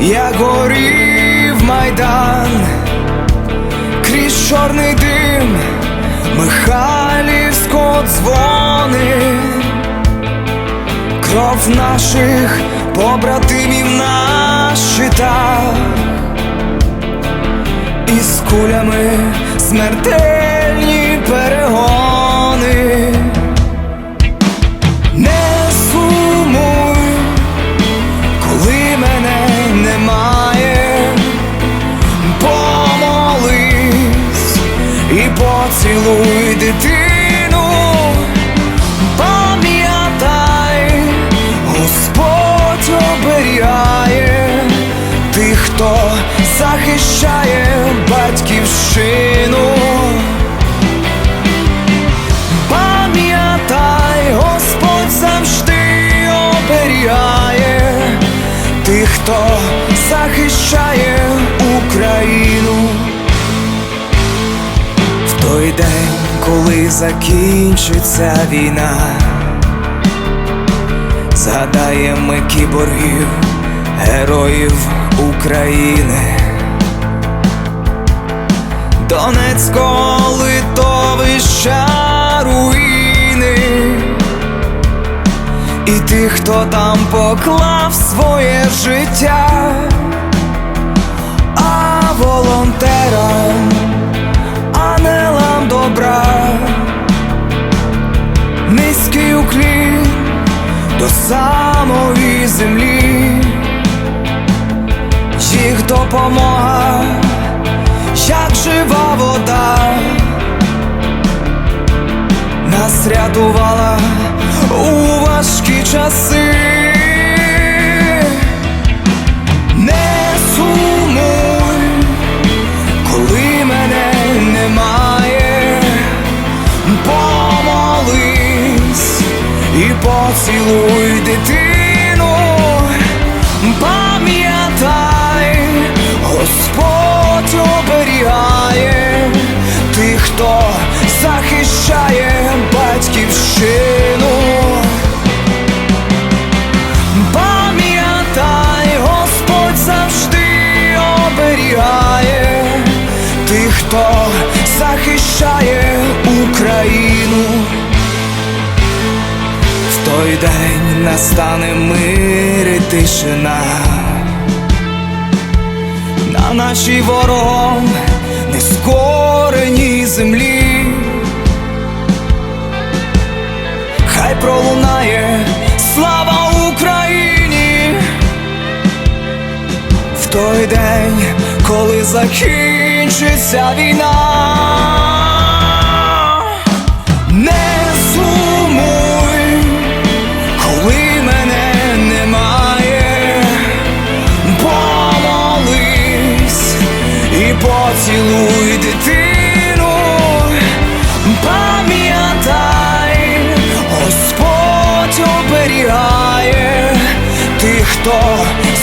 як горів майдан, крізь чорний дим, Михайлівсько дзвони, кров наших побратимів на щитах, із кулями смертельні перегони. І поцілуй дитину, пам'ятай, Господь оберігає тих, хто захищає батьківщину. Пам'ятай, Господь завжди оберігає тих, хто захищає Україну. Той день, коли закінчиться війна, згадаємо ми кіборгів, героїв України. Донецького литовища руїни І тих, хто там поклав своє життя, а волонтерам, самої землі, їх допомога як жива вода, нас рятувала у важкі часи. Не сумуй, коли мене немає, помолись і поцілуй дитину, пам'ятай, Господь оберігає тих, хто захищає батьківщину. Пам'ятай, Господь завжди оберігає тих, хто захищає Україну. Той день настане мир і тишина на нашій ворогом нескореній землі. Хай пролунає слава Україні в той день, коли закінчиться війна. Поцілуй дитину, пам'ятай, Господь оберігає тих, хто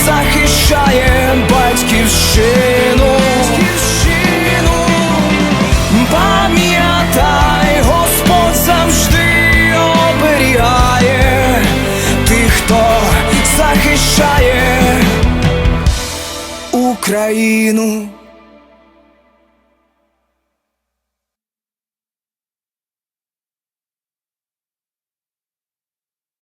захищає батьківщину. Пам'ятай, Господь завжди оберігає тих, хто захищає Україну.